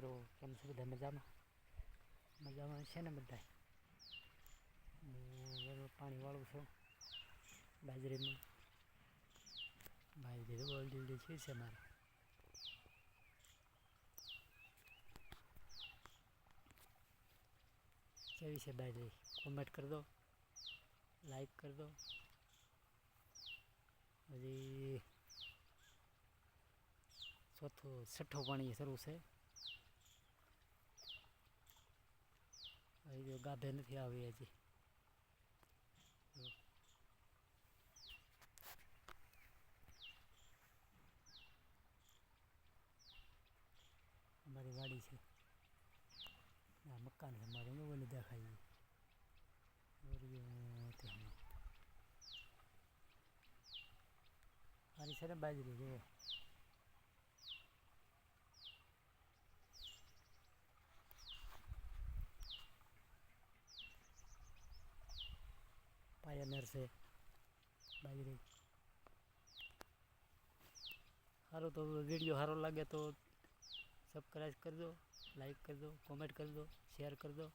મિત્રો કેમ છો બધા મજામાં મજામાં છે ને બધા પાણી વાળું છું બાજરીમાં બાજરી તો ઓલરેડી છે છે મારે કેવી છે બાજરી કોમેન્ટ કરી દો લાઈક કરી દો હજી ચોથું છઠ્ઠું પાણી શરૂ છે હજી જો ગાભે નથી આવી હજી. અમારી વાડી છે. આ મકાન છે મારું ઓલું દેખાય મારી છે ને બાજરી, જુઓ. પાયનર છે બાજરી સારું તો વીડિયો સારો લાગે તો સબસ્ક્રાઈબ કરજો લાઈક કરજો કોમેન્ટ કરજો શેર કરજો